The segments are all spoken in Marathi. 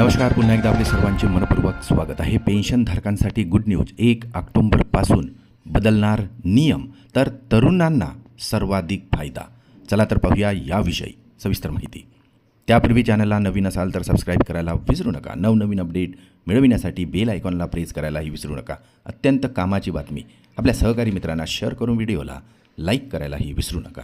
नमस्कार पुन्हा एकदा आपले सर्वांचे मनपूर्वक स्वागत आहे. पेन्शनधारकांसाठी गुड न्यूज एक ऑक्टोंबरपासून बदलणार नियम तर तरुणांना सर्वाधिक फायदा. चला तर पाहूया याविषयी सविस्तर माहिती. त्यापूर्वी चॅनलला नवीन असाल तर सबस्क्राईब करायला विसरू नका. नवनवीन अपडेट मिळविण्यासाठी बेल आयकॉनला प्रेस करायलाही विसरू नका. अत्यंत कामाची बातमी. आपल्या सहकारी मित्रांना शेअर करून व्हिडिओला लाईक करायलाही विसरू नका.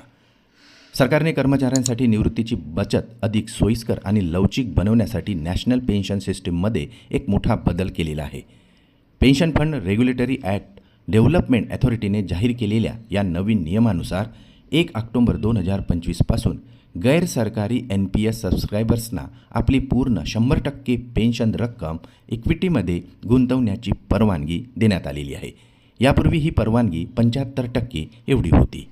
सरकारने कर्मचाऱ्यांसाठी निवृत्तीची बचत अधिक सोयीस्कर आणि लवचिक बनवण्यासाठी नॅशनल पेन्शन सिस्टीममध्ये एक मोठा बदल केलेला आहे. Pension fund regulatory act development अथॉरिटीने जाहीर केलेल्या या नवीन नियमानुसार एक ऑक्टोंबर दोन हजार पंचवीसपासून गैरसरकारी एन पी एस सबस्क्रायबर्सना आपली पूर्ण शंभर टक्के पेन्शन रक्कम इक्विटीमध्ये गुंतवण्याची परवानगी देण्यात आलेली आहे. यापूर्वी ही परवानगी पंच्याहत्तर टक्के एवढी होती.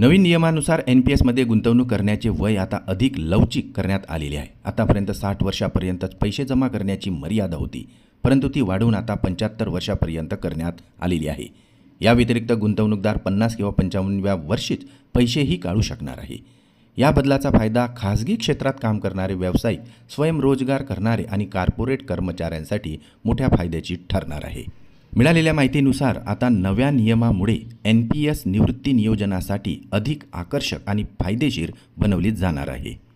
नवीन नियमानुसार एन पी एसमध्ये गुंतवणूक करण्याचे वय आता अधिक लवचिक करण्यात आलेले आहे. आतापर्यंत साठ वर्षापर्यंतच पैसे जमा करण्याची मर्यादा होती परंतु ती वाढवून आता पंच्याहत्तर वर्षापर्यंत करण्यात आलेली आहे. या व्यतिरिक्त गुंतवणूकदार पन्नास किंवा पंचावन्नव्या वर्षीच पैसेही काढू शकणार आहे. या बदलाचा फायदा खाजगी क्षेत्रात काम करणारे व्यावसायिक स्वयंरोजगार करणारे आणि कार्पोरेट कर्मचाऱ्यांसाठी मोठ्या फायद्याची ठरणार आहे. मिळालेल्या माहितीनुसार आता नव्या नियमामुळे एन पी एस निवृत्ती नियोजनासाठी अधिक आकर्षक आणि फायदेशीर बनवली जाणार आहे.